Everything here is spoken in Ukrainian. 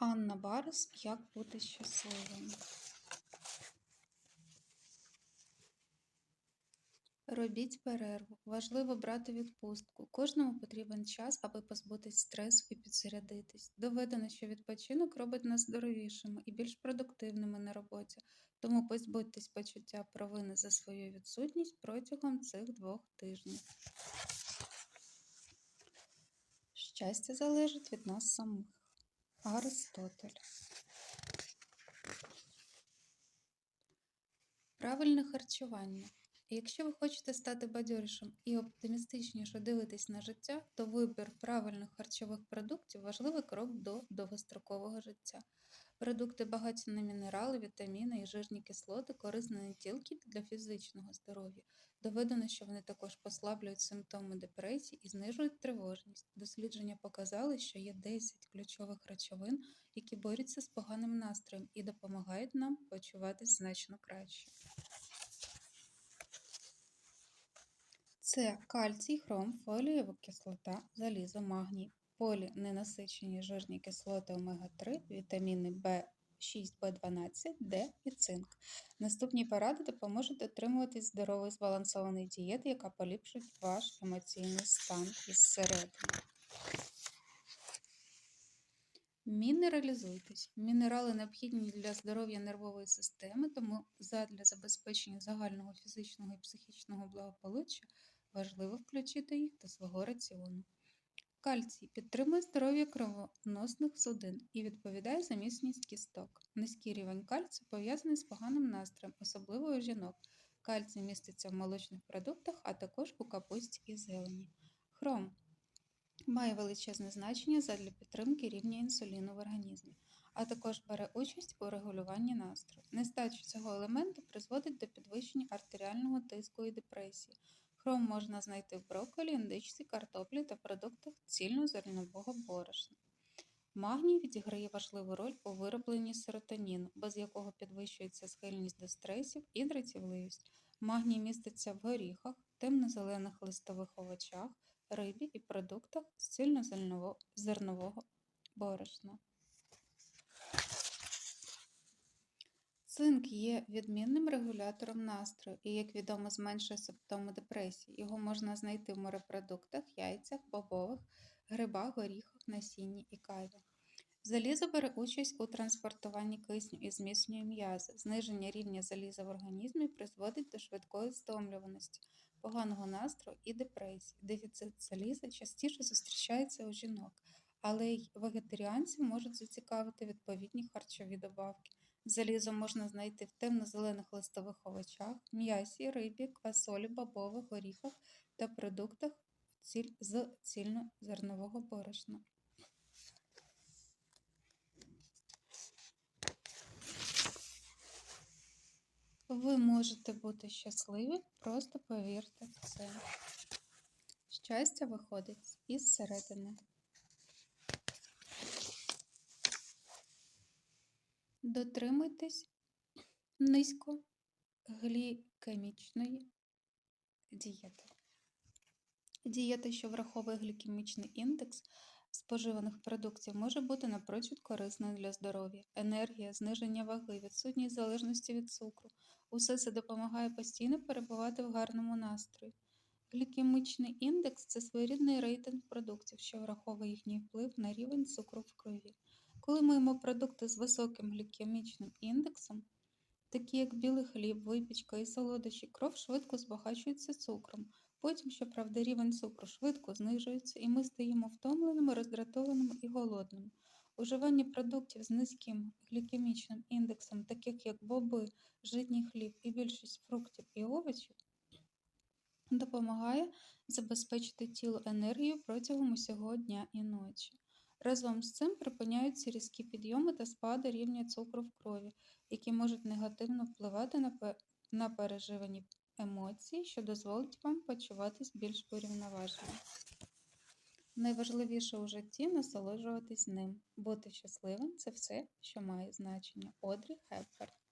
Анна Барес Як бути щасливим. Робіть перерву. Важливо брати відпустку. Кожному потрібен час, аби позбутись стресу і підзарядитись. Доведено, що відпочинок робить нас здоровішими і більш продуктивними на роботі. Тому позбудьтесь почуття провини за свою відсутність протягом цих двох тижнів. Щастя залежить від нас самих. Аристотель. Правильне харчування. Якщо ви хочете стати бадьорішим і оптимістичніше дивитись на життя, то вибір правильних харчових продуктів важливий крок до довгострокового життя. Продукти багаті на мінерали, вітаміни і жирні кислоти корисні не тільки для фізичного здоров'я. Доведено, що вони також послаблюють симптоми депресії і знижують тривожність. Дослідження показали, що є 10 ключових речовин, які борються з поганим настроєм і допомагають нам почуватись значно краще. Це кальцій, хром, фолієва кислота, залізо, магній, поліненасичені жирні кислоти омега-3, вітаміни В6, В12, Д і цинк. Наступні поради допоможуть дотримуватись здорової збалансованої дієти, яка поліпшить ваш емоційний стан із середини. Мінералізуйтесь. Мінерали необхідні для здоров'я нервової системи, тому задля забезпечення загального фізичного і психічного благополуччя важливо включити їх до свого раціону. Кальцій підтримує здоров'я кровоносних судин і відповідає за міцність кісток. Низький рівень кальцію пов'язаний з поганим настроєм, особливо у жінок. Кальцій міститься в молочних продуктах, а також у капусті і зелені. Хром має величезне значення задля підтримки рівня інсуліну в організмі, а також бере участь у регулюванні настрою. Нестача цього елементу призводить до підвищення артеріального тиску і депресії. Хром можна знайти в брокколі, індичці, картоплі та продуктах цільнозернового борошна. Магній відіграє важливу роль у виробленні серотоніну, без якого підвищується схильність до стресів і дратівливість. Магній міститься в горіхах, темно-зелених листових овочах, рибі і продуктах з цільнозернового борошна. Цинк є відмінним регулятором настрою і, як відомо, зменшує симптоми депресії. Його можна знайти в морепродуктах, яйцях, бобових, грибах, горіхах, насінні і каві. Залізо бере участь у транспортуванні кисню і зміцнює м'язи. Зниження рівня заліза в організмі призводить до швидкої стомлюваності, поганого настрою і депресії. Дефіцит заліза частіше зустрічається у жінок, але й вегетаріанців можуть зацікавити відповідні харчові добавки. Залізо можна знайти в темно-зелених листових овочах, м'ясі, рибі, квасолі, бобових, горіхах та продуктах з цільнозернового борошна. Ви можете бути щасливі, просто повірте в це. Щастя виходить із середини. Дотримуйтесь низькоглікемічної дієти. Дієта, що враховує глікемічний індекс споживаних продуктів, може бути напрочуд корисною для здоров'я. Енергія, зниження ваги, відсутність залежності від цукру. Усе це допомагає постійно перебувати в гарному настрої. Глікемічний індекс це своєрідний рейтинг продуктів, що враховує їхній вплив на рівень цукру в крові. Коли ми їмо продукти з високим глікемічним індексом, такі як білий хліб, випічка і солодощі, кров швидко збагачується цукром. Потім, щоправда, рівень цукру швидко знижується, і ми стаємо втомленими, роздратованими і голодними. Уживання продуктів з низьким глікемічним індексом, таких як боби, житній хліб і більшість фруктів і овочів, допомагає забезпечити тіло енергію протягом усього дня і ночі. Разом з цим припиняються різкі підйоми та спади рівня цукру в крові, які можуть негативно впливати на переживані емоції, що дозволить вам почуватись більш порівноваженим. Найважливіше у житті насолоджуватись ним. Бути щасливим це все, що має значення. Одрі Хепфорд